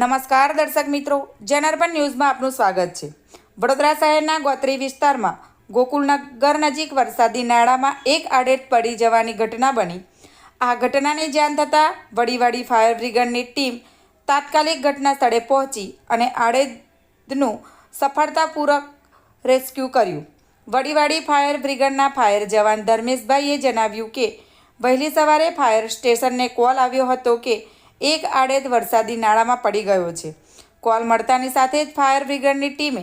નમસ્કાર દર્શક મિત્રો જનાર્પણ ન્યૂઝમાં આપનું સ્વાગત છે. વડોદરા શહેરના ગોત્રી વિસ્તારમાં ગોકુલનગર નજીક વરસાદી નાળામાં એક આડેટ પડી જવાની ઘટના બની. આ ઘટનાની જાણ થતાં વડીવાડી ફાયર બ્રિગેડની ટીમ તાત્કાલિક ઘટના સ્થળે પહોંચી અને આડેદનું સફળતાપૂર્વક રેસ્ક્યુ કર્યું. વડીવાડી ફાયર બ્રિગેડના ફાયર જવાન ધર્મેશભાઈએ જણાવ્યું કે, વહેલી સવારે ફાયર સ્ટેશનને કોલ આવ્યો હતો કે એક આડેદ વરસાદી નાળામાં પડી ગયો છે. કોલ મળતાની સાથે જ ફાયર બ્રિગેડની ટીમે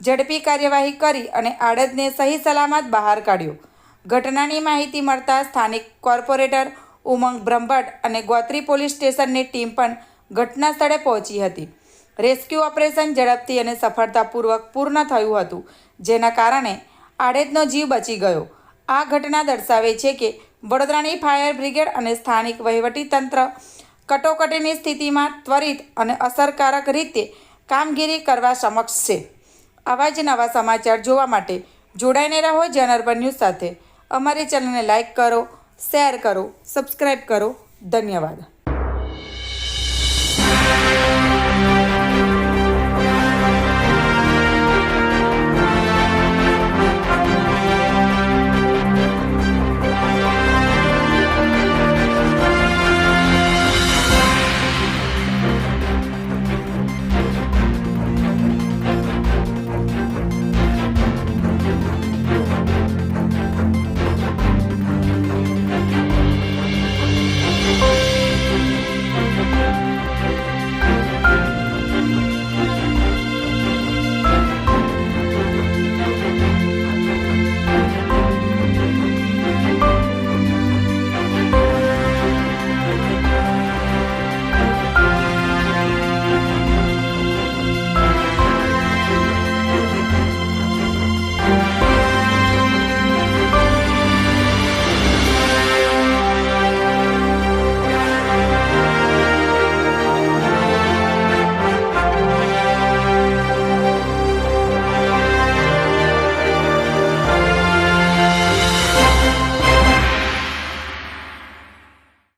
ઝડપી કાર્યવાહી કરી અને આડેદને સહી સલામત બહાર કાઢ્યો. ઘટનાની માહિતી મળતા સ્થાનિક કોર્પોરેટર ઉમંગ બ્રહ્મભટ્ટ અને ગોત્રી પોલીસ સ્ટેશનની ટીમ પણ ઘટના સ્થળે પહોંચી હતી. રેસ્ક્યુ ઓપરેશન ઝડપથી અને સફળતાપૂર્વક પૂર્ણ થયું હતું, જેના કારણે આડેદનો જીવ બચી ગયો. આ ઘટના દર્શાવે છે કે વડોદરાની ફાયર બ્રિગેડ અને સ્થાનિક વહીવટીતંત્ર કટોકટીની સ્થિતિમાં ત્વરિત અને અસરકારક રીતે કામગીરી કરવા સમક્ષ છે. આવા જ નવા સમાચાર જોવા માટે જોડાઈને રહો જનરબન ન્યૂઝ સાથે. અમારી ચેનલને લાઇક કરો, શેર કરો સબસ્ક્રાઈબ કરો. ધન્યવાદ.